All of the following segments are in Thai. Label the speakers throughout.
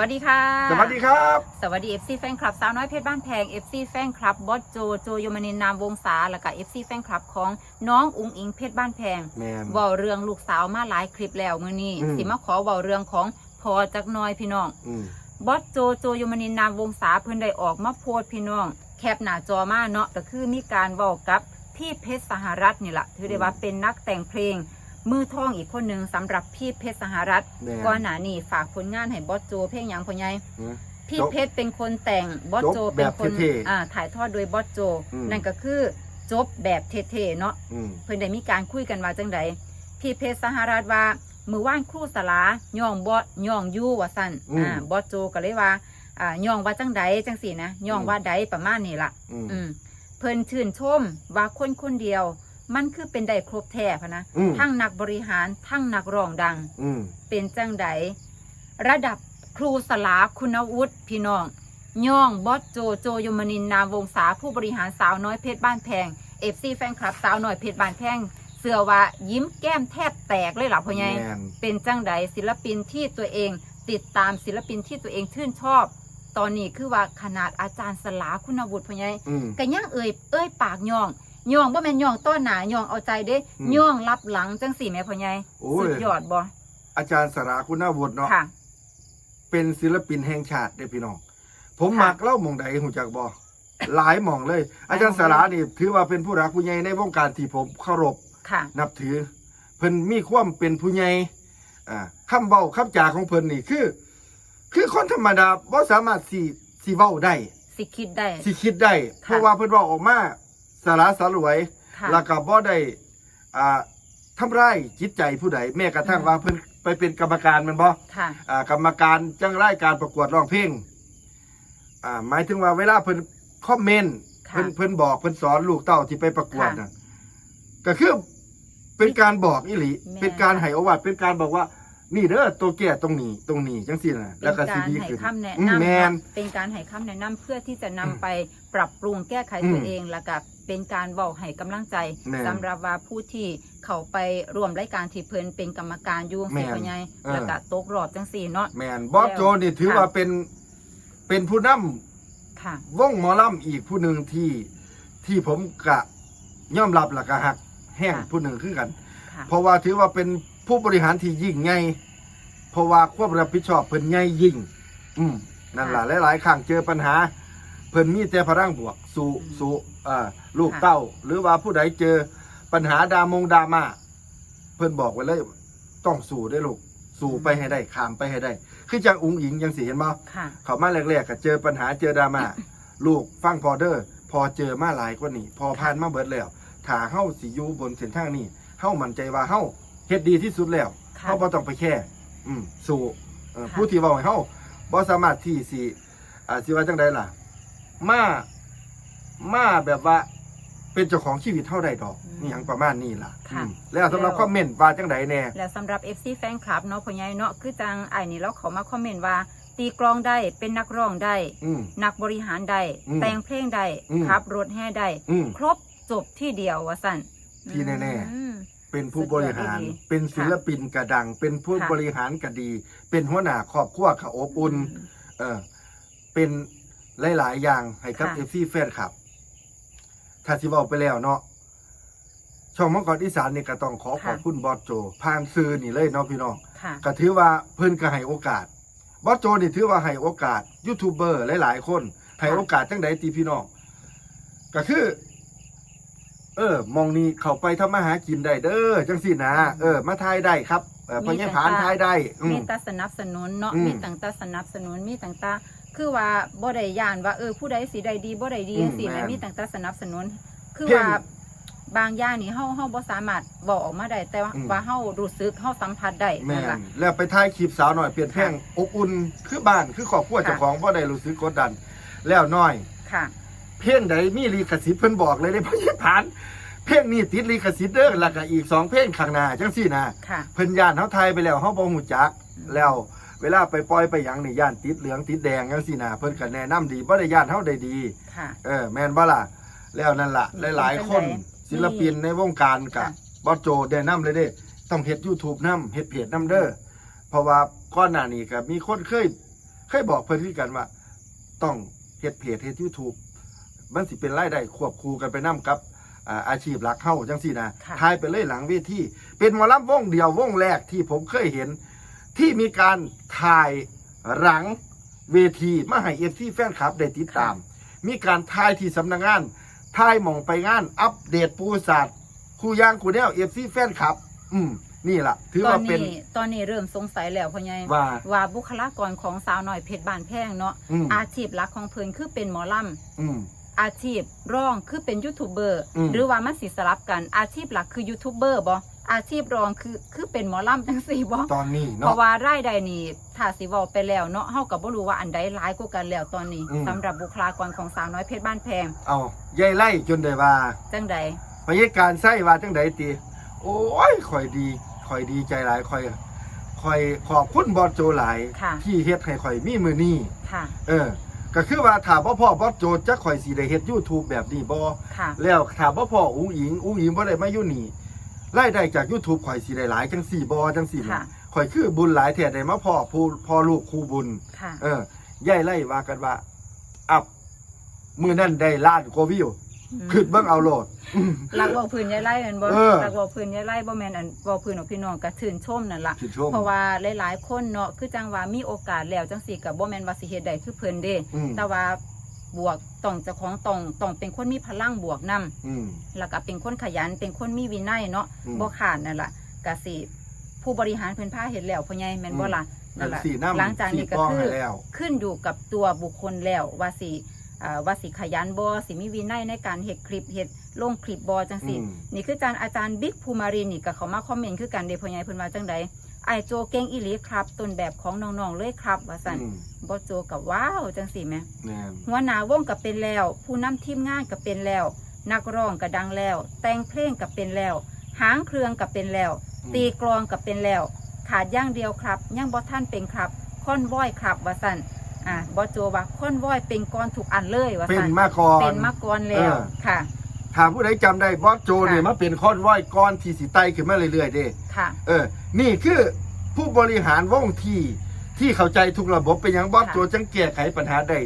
Speaker 1: วัสดีค่ะ
Speaker 2: สวัสดีครับ
Speaker 1: สวัสดี FC แฟนคลับสาวน้อยเพชรบ้านแพง FC แฟนคลับบอสโจโจยมนินนามวงศาแล้วก็ FC แฟนคลับของน้องอุงอิงเพชรบ้านแพง
Speaker 2: แมน
Speaker 1: เว้าเรื่องลูกสาวมาหลายคลิปแล้วมื้อนี้
Speaker 2: อืม
Speaker 1: สิมาขอเว้าเรื่องของพอจักหน้อยพี่น้อง
Speaker 2: อืม
Speaker 1: บอสโจโจยมนินนามวงศาเพิ่นได้ออกมาโพสต์พี่น้อง แคปหน้าจอมาเนาะก็คือมีการเว้ากับพี่เพชรสหรัฐนี่แหละถือได้ว่าเป็นนักแต่งเพลง มือทองอีกคนหนึ่งสำหรับพี่เพชรสหรัฐ
Speaker 2: แมน
Speaker 1: ก่อนหน้านี้ฝากผลงานให้บอสโจเพลงหยังพ่อใหญ่
Speaker 2: อืม
Speaker 1: พี่
Speaker 2: จบ
Speaker 1: เพชรเป็นคนแต่งบอสโจ
Speaker 2: จบ
Speaker 1: เป็นคน
Speaker 2: แบบเท่ๆ
Speaker 1: อ่าถ่ายทอดโดยบอสโจ
Speaker 2: อืม
Speaker 1: นั่นก็คือจบแบบเท่ๆเนาะ
Speaker 2: อืม
Speaker 1: เพิ่นได้มีการคุยกันว่าจังใดพี่เพชรสหรัฐว่า มือว่านครูสลาย่องบอสย่องอยู่ว่าสั่นอ่าบอสโจก็เลยว่าอ่าย่องว่าจังใดจังสี่นะย่องว่าใดประมาณนี้ล่ะ
Speaker 2: อืม
Speaker 1: อืมเพิ่นชื่นชมว่าคนคนเดียว มันคือเป็นได้ครบแท้พะนะ
Speaker 2: อืม
Speaker 1: ทั้งนักบริหารทั้งนักร้องดัง
Speaker 2: อืม
Speaker 1: เป็นจังใดระดับครูสลาคุณวุฒิพี่น้อง ย่องบอสโจโจยมนินนามวงศาผู้บริหารสาวน้อยเพชรบ้านแพงเอฟซีแฟนคลับสาวน้อยเพชรบ้านแพงเสือว่ายิ้มแก้มแทบแตกเลยเหรอพ่อใหญ่
Speaker 2: แมน
Speaker 1: เป็นจังใดศิลปินที่ตัวเอง ติดตามศิลปินที่ตัวเองชื่นชอบ ตอนนี้คือว่าขนาดอาจารย์สลาคุณวุฒิพ่อใหญ่
Speaker 2: อืม
Speaker 1: ก็ยังเอ่ยเอ้ยปากย่อง ย่องบ่แม่นย่องต้นหนาย่องเอาใจเด้
Speaker 2: อืม
Speaker 1: ย่องรับหลังจังสี่แม่พ่อใหญ่
Speaker 2: โอ้ย
Speaker 1: สุดยอดบ่
Speaker 2: อาจารย์สราคุณาวุฒิเนาะ
Speaker 1: ค่ะ
Speaker 2: เป็นศิลปินแห่งชาติเด้อพี่น้อง ผม
Speaker 1: ค่ะ
Speaker 2: มักเล่าหมองใดหูจักบ่หลายหมองเลย อาจารย์สรานี่ถือว่าเป็นผู้รักผู้ใหญ่ในวงการที่ผมเคารพ
Speaker 1: ค่ะ
Speaker 2: นับถือเพิ่นมีความเป็นผู้ใหญ่อ่าคำเว้าคำจาของเพิ่นนี่คือ คือคนธรรมดาบ่สามารถสิสิเว้าได้
Speaker 1: สิคิดได้
Speaker 2: สิคิดได้ เพราะว่าเพิ่นเว้าออกมา สาระสารวย
Speaker 1: ค่ะ
Speaker 2: แล้วก็บ่ได้อ่าทำร้ายจิตใจผู้ใดแม้กระทั่ง
Speaker 1: อืม
Speaker 2: ว่าเพิ่นไปเป็นกรรมการแมันบ่
Speaker 1: ค่ะ
Speaker 2: อ่ากรรมการจังรายการประกวดร้องเพลงอ่าหมายถึงว่าเวลาเพิ่นคอมเมนต์
Speaker 1: ค่ะ
Speaker 2: เพิ่นเพิ่นบอกเพิ่นสอนลูกเต้าที่ไปประกวด
Speaker 1: ค่ะ
Speaker 2: น่ะก็คือเป็นการบอกอีหลี
Speaker 1: แม่
Speaker 2: เป็นการให้โอวาทเป็นการบอกว่า นี่เด้อตัวแก่ตรงนี้ตรงนี้จังซี่น่ะ
Speaker 1: เป็
Speaker 2: แล้ว
Speaker 1: น
Speaker 2: ก็
Speaker 1: กา
Speaker 2: สิ
Speaker 1: ร
Speaker 2: ดี
Speaker 1: ให้
Speaker 2: ขึ้น
Speaker 1: คำแนะ
Speaker 2: อืม
Speaker 1: นำ
Speaker 2: แม่น
Speaker 1: เนาะเป็นการให้คำแนะนำเพื่อที่จะนำไปปรับปรุงแก้ไข
Speaker 2: อืม
Speaker 1: ตัวเองแล้วก็เป็นการบอกให้กำลังใจ
Speaker 2: แม่น
Speaker 1: สำหรับว่าผู้ที่เขาไปร่วมรายการที่เพิ่นเป็นกรรมการอยู่
Speaker 2: แม่
Speaker 1: สิ
Speaker 2: น
Speaker 1: พ่อใหญ่
Speaker 2: เออ
Speaker 1: แล้วก็ตกรอบจังสี่เนาะ
Speaker 2: แม่นบอสโจนี่ถือ
Speaker 1: ค่ะ
Speaker 2: ว่าเป็นเป็นผู้นำ
Speaker 1: ค่ะ
Speaker 2: วงหมอลำอีกผู้หนึ่งที่ที่ผมกะย่อมรับหลักหักแห้ง
Speaker 1: ค่ะ
Speaker 2: ผู้หนึ่งคือกัน
Speaker 1: ค่ะ
Speaker 2: เพราะว่าถือว่าเป็น ผู้บริหารที่ยิ่งใหญ่เพราะว่าควบรับผิดชอบเพิ่นใหญ่ยิ่ง อืมนั่นแหละหลายๆครั้งเจอปัญหา เพิ่นมีแต่พลังบวก สู่สู่อ่าลูกเต้า หรือว่าผู้ใดเจอปัญหาดามงดราม่าเพิ่นบอกไว้เลย ต้องสู่ได้อลูกสู่ไปให้ได้ข้ามไปให้ได้ คือจังอุ๋งอิงยังสิเห็นบ่
Speaker 1: ค่ะ
Speaker 2: เขามาแรกๆก็เจอปัญหาเจอดราม่าลูกฟังพอเดอร์ พอเจอมาหลายกว่านี้ พอผ่านมาเบิดแล้วถ้าเฮาสิอยู่บนเส้นทางนี้เฮามั่นใจว่าเฮา เฮ็ดดีที่สุดแล้ว
Speaker 1: ค่ะ
Speaker 2: เฮาบ่ต้องไปแค่อืมสู่เอ่อ
Speaker 1: ค่ะ
Speaker 2: ผู้ที่เว้าให้เฮาบ่สามารถที่สิอ่าสิว่าจังไดล่ะ มามาแบบว่า เป็นเจ้าของชีวิตเท่าใดดอกนี่หยังประมาณนี้ล่ะ
Speaker 1: ค่ะ
Speaker 2: อืมแล้วสำหรับคอมเมนต์ว่าจังไดแน่
Speaker 1: แล้วสำหรับ FC แฟนคลับเนาะพ่อใหญ่เนาะคือจังไอ้นี่เราเขามาคอมเมนต์ว่า ตีกลองได้เป็นนักร้องได้
Speaker 2: อืม
Speaker 1: นักบริหารได้
Speaker 2: อืม
Speaker 1: แต่งเพลงได้
Speaker 2: อืม
Speaker 1: ขับรถแห่ได้
Speaker 2: อืม
Speaker 1: ครบจบที่เดียวว่าสั่น
Speaker 2: ที่แน่ๆ
Speaker 1: อืม
Speaker 2: เป็นผู้บริหาร
Speaker 1: สุดยอดดี
Speaker 2: เป็นศิลปินกระดัง เป็นผู้
Speaker 1: ค่ะ
Speaker 2: บริหารกระดี เป็นหัวหน้าครอบครัวขาอบอุ่นเออเป็นหลาย ๆ อย่างให้กับ
Speaker 1: ค่ะ
Speaker 2: เอฟซีแฟนครับ ถ้าสิบอกไปแล้วเนาะช่องมังกรอีสานนี่ก็ต้องขอขอบคุณบอสโจผ่านซื้อนี่เลยเนาะพี่น้อง
Speaker 1: ค่ะ
Speaker 2: ก็ถือว่าเพิ่นก็ให้โอกาสบอสโจนี่ถือว่าให้โอกาสยูทูบเบอร์หลายๆคนให้โอกาสจังใดตีพี่น้องก็คือ เออมองนี่เข้าไปทำมาหากินได้เด้อจังสินะเออ มาทายได้ครับเออพญาผานทายได้อื
Speaker 1: มี
Speaker 2: ม
Speaker 1: แต่สนับสนุนเนาะ
Speaker 2: อืม
Speaker 1: มีต่างแต่สนับสนุนมีต่างแต่คือว่าบ่ได้ย่านว่าเออผู้ใดสิใดดีบ่ได้ดี
Speaker 2: อืม
Speaker 1: จังซี่แหละ
Speaker 2: แม่น
Speaker 1: มีต่างแต่สนับสนุน คือ
Speaker 2: เพียง
Speaker 1: ว่าบางอย่างนี่เฮาเฮาบ่สามารถบอกออกมาได้แต่ว่า
Speaker 2: อืม
Speaker 1: ว่าเฮารู้สึกเฮาสัมผัสได้
Speaker 2: แม่
Speaker 1: นั่นล่ะ
Speaker 2: นแล้วไปถ่ายคลิปสาวหน่อยเปลี่ยนแพงอบอุ่นคือบ้านคือครอบครัว
Speaker 1: ค่ะ
Speaker 2: เจ้าของบ่ได้รู้สึกกดดัน แล้วน้อย
Speaker 1: ค่ะ
Speaker 2: เพลงใดมีลิขสิทธิ์เพิ่นบอกเลยได้พญาผาน เพลงนี้ติดลิขสิทธิ์เด้อแล้วก็อีกสองเพลงข้างหน้าจังซี่นะ
Speaker 1: ค่ะ
Speaker 2: เพิ่นย่านเฮาไทยไปแล้วเฮาบ่ฮู้จักแล้ว เวลาไปปล่อยไปหยังนี่ย่านติดเหลืองติดแดงจังซี่นะเพิ่นก็แนะนำดีบ่ได้ย่านเฮาได้ดี
Speaker 1: ค่ะ
Speaker 2: เออแม่นบ่ล่ะแล้วนั่นล่ะ
Speaker 1: มี
Speaker 2: หลายๆ คน
Speaker 1: เป็นจังใด
Speaker 2: ศิลปินในวงการกั
Speaker 1: ค่ะ
Speaker 2: บอสโจแนะนำเลยเด้ต้องเฮ็ด YouTube นำเฮ็ดเพจนำเด้อเพราะว่าก่อนหน้านี้ก็มีคนเคย เคยบอกเพิ่นคือกันว่า ต้องเฮ็ดเพจเฮ็ด YouTube มันสิเป็นรายได้ควบคู่กันไปนํกับอ่าอาชีพหลักเฮาจังซี่นะ
Speaker 1: ค่ะ
Speaker 2: ทายไปเลยหลังเวทีเป็นหมอลำวงเดียววงแรกที่ผมเคยเห็น ที่มีการถ่ายหลังเวทีมาให้เอฟซีแฟนคลับได้ติดตาม มีการถ่ายที่สำนักงานถ่ายหมองไปงานอัปเดตปูศาสตร์คู่ย่างคู่แนวเอฟซีแฟนคลับ อืมนี่ล่ะ ถือ
Speaker 1: ตอ
Speaker 2: ว่านเป็น
Speaker 1: นี้ตอนนี้เริ่มสงสัยแล้วพ่อใหญ่
Speaker 2: ว่า
Speaker 1: ว่าบุคลากรของสาวหน่อยเพชรบานแพงเนาะ
Speaker 2: อืม
Speaker 1: อาชีพหลักของเพิ่นคือเป็นหมอลำ
Speaker 2: อืม
Speaker 1: อาชีพรองคือเป็นยูทูบเบอร์
Speaker 2: อืม
Speaker 1: หรือว่ามันสิสลับกันอาชีพหลักคือยูทูบเบอร์บ่อาชีพรองคือคือเป็นหมอลำจังซี่บ่
Speaker 2: ตอนนี้
Speaker 1: เพ
Speaker 2: เนาะ
Speaker 1: ราะว่ารายได้นี่ถ้าสิเว้าไปแล้วเนาะเฮาก็บ่รู้ว่าอันใดร้ายกว่ากันแล้วตอนนี้
Speaker 2: อืม
Speaker 1: สำหรับบุคลากรของสาวน้อยเพชรบ้านแพง
Speaker 2: เอายายไล่จนได้ว่า
Speaker 1: จังใด
Speaker 2: พยาการไส้ว่าจังไดตีโอ้ยข่อยดีข่อยดีใจหลายข่อยข่อยขอบคุณบอสโจหลาย
Speaker 1: ค่ะ
Speaker 2: ที่เฮ็ดให้ข่อยมีมือนี้
Speaker 1: ค่ะ
Speaker 2: เออ ก็คือว่าถ้าบ่พ่อบอสโจจะข่อยสิได้เฮ็ด YouTube แบบนี้บ่
Speaker 1: ค่ะ
Speaker 2: แล้วถ้าบ่พ่ออุ้งอิงอุ้งอิงบ่ได้มาอยู่นี่รายได้จาก YouTube ข่อยสิได้หลายจังสี่บ่จังสี่แหม
Speaker 1: ค่ะ
Speaker 2: ข่อยคือบุญหลายแท้ได้มาพ่อผู้พ่อลูกครูบุญ
Speaker 1: ค่ะ
Speaker 2: เออยายไล่ว่ากันว่า อับมื้อนั้นได้ล้านกว่าวิว คิดเบิ่งเอาโลดอืม
Speaker 1: รักเว้าพื้นยายไล่แม่นบ่
Speaker 2: เออ
Speaker 1: รักเว้าพื้นยายไล่บ่แม่นอันเว้าพื้นของพี่น้องก็ชื่นชมนั่นล่ะ
Speaker 2: ชื่นชม
Speaker 1: เพราะว่าหลายๆคนเนาะคือจังว่ามีโอกาสแล้วจังสี่ก็บ่แม่นว่าสิเฮ็ดได้คือเพิ่นเด้
Speaker 2: อืม
Speaker 1: แต่ว่าบวกต้องเจ้าของต้องต้องเป็นคนมีพลังบวกนํ
Speaker 2: อืม
Speaker 1: แล้วก็เป็นคนขยันเป็นคนมีวินัยเนาะ
Speaker 2: อืม
Speaker 1: บ่ขาดนั่นล่ะก็สิผู้บริหารเพิ่นพาเฮ็ดแล้วพ่อใหญ่แม่นบ่ล่ะนั่นล่ะ
Speaker 2: สีน้ำ
Speaker 1: หลังจากนี้ก็
Speaker 2: สีป้อง
Speaker 1: คือ
Speaker 2: ให้แล้ว
Speaker 1: ขึ้นอยู่กับตัวบุคคลแล้วว่าสิอ่า ว่าสิขยันบ่สิมีวินัยในการเฮ็ดคลิปเฮ็ดลงคลิปบ่จังซี่
Speaker 2: อืม
Speaker 1: นี่คืออาจารย์อาจารย์บิ๊กภูมารินนี่ก็เขามาคอมเมนต์คือกันเด้พ่อใหญ่เพิ่นว่าจังใดไอายโจเก่งอีหลีครับ ต้นแบบของน้องๆเลยครับ ว่าซั่น
Speaker 2: อืม
Speaker 1: บ่โจกับว้าวจังซี่แหม
Speaker 2: แน่น
Speaker 1: หัวหน้าวงก็เป็นแล้ว ผู้นำทีมงานก็เป็นแล้ว นักร้องก็ดังแล้ว แต่งเพลงก็เป็นแล้ว หางเครื่องก็เป็นแล้ว ตีกลองก็เป็นแล้ว ขาดอย่างเดียวครับยังบ่ท่านเป็นครับค่อนว้อยครับว่าสั่น อ่าบ่โจว่าค่อนว้อยเป็นก้อนถูกอันเลยว่า
Speaker 2: เป็น
Speaker 1: สั่น
Speaker 2: มาก่อน
Speaker 1: เป็นมาก่อนแล้ว
Speaker 2: เออ
Speaker 1: ค่ะ
Speaker 2: ถามผู้ใดจำได้บอสโจเนี่ย
Speaker 1: ค่ะ
Speaker 2: มาเป็นคอนว้อยก้อนที่สีไตขึ้นมาเรื่อยๆเด้
Speaker 1: ค่ะ
Speaker 2: เออ นี่คือผู้บริหารวงที่ที่เข้าใจทุกระบบเป็นอย่างบอส
Speaker 1: ค่ะ
Speaker 2: โจจังแก้ไขปัญหาได้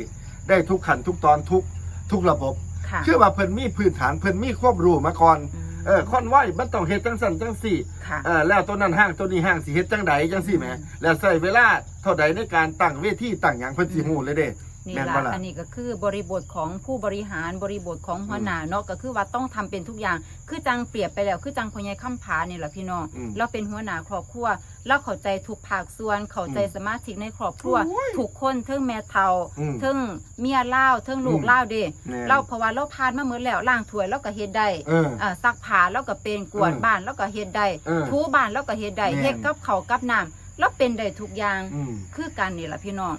Speaker 2: ได้ทุกขันทุกตอนทุกทุกระบบ
Speaker 1: ค่ะ
Speaker 2: คือว่าเพิ่นมีพื้นฐานเพิ่นมีควบรู้มาก่อน
Speaker 1: ม
Speaker 2: เออคอนว้อยมันต้องเฮ็ดจังสั่นจังสี่
Speaker 1: ค่ะ
Speaker 2: เออแล้วตัวนั้นห้างตัวนี้ห้างสิเฮ็ดจังใดจังสี่แหม
Speaker 1: อืม
Speaker 2: แล้วใช้เวลาเท่าใดในการตั้งเวทีตั้งหยังเพิ่นสิฮู้เลยเด้
Speaker 1: นี่
Speaker 2: แม่น
Speaker 1: ละ
Speaker 2: บ่ล่ะ
Speaker 1: อันนี้ก็คือบริบทของผู้บริหารบริบทของหัวหน้าเนาะก็คือว่าต้องทำเป็นทุกอย่าง คือจังเปรียบไปแล้ว คือจังพอใหญข้ามผานี่แหละพี่น้อง
Speaker 2: อืม
Speaker 1: เราเป็นหัวหน้าครอบครัวเราเข้าใจทุกภาคส่วนเข้าใจ
Speaker 2: อืม
Speaker 1: สมาชิกในครอบครัว
Speaker 2: โอ้ย
Speaker 1: ทุกคนเทิงแม่เฒ่า
Speaker 2: อืม
Speaker 1: เทิงเมียเล่าวเทิงลูก
Speaker 2: อืม
Speaker 1: เล่าวเด้
Speaker 2: แน่น
Speaker 1: เราเพราะว่าเราผ่านมาเหมือนแล้วล้างถ้วยเราก็เฮ็ดได้
Speaker 2: เออ
Speaker 1: อ่าซักผ้าเราก็เป็นกวาด
Speaker 2: อืม
Speaker 1: บ้านเราก็เฮ็ดได้
Speaker 2: เออ
Speaker 1: ถูบ้านเราก็เฮ็ดได้
Speaker 2: แม่น
Speaker 1: เฮ็ดกับข้าวกับน้ำเราเป็นได้ทุกอย่าง
Speaker 2: อืม
Speaker 1: คือกันนี่แหละพี่น้อง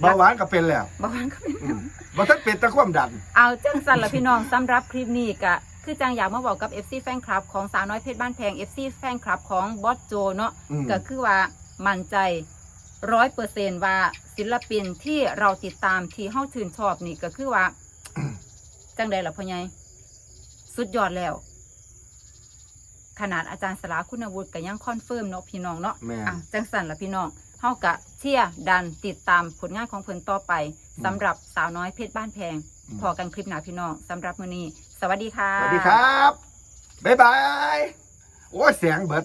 Speaker 2: เบาหวานก็เป็นแล้ว
Speaker 1: บางวันก็เป็น
Speaker 2: อืมบ่ทันเป็นแตะความดัน
Speaker 1: เอาจังสันละพี่น้อง สำหรับคลิปนี้ก็คือจังอยากมาบอกกับ FC แฟนคลับของสาวน้อยเพชรบ้านแพง FC แฟนคลับของบอสโจเนาะ
Speaker 2: อืม
Speaker 1: ก็คือว่ามั่นใจร้อยเปอร์เซนว่าศิลปินที่เราติดตามที่เฮาชื่นชอบนี่ก็คือว่า จังใดล่ะพ่อใหญ่สุดยอดแล้ว ขนาดอาจารย์สลาคุณวุฒิก็ยังคอนเฟิร์มเนาะพี่น้องเนาะ
Speaker 2: แม่น
Speaker 1: อะจังสันละพี่น้อง เฮากะเชียร์ดันติดตามผลงานของเพิ่นต่อไป
Speaker 2: อืม
Speaker 1: สำหรับสาวน้อยเพชรบ้านแพง
Speaker 2: อืม
Speaker 1: พอกันคลิปหน้าพี่น้องสำหรับมื้อนี้สวัสดีค่ะ
Speaker 2: สวัสดีครับ บ๊ายบาย โอ้ยเสียงเบิด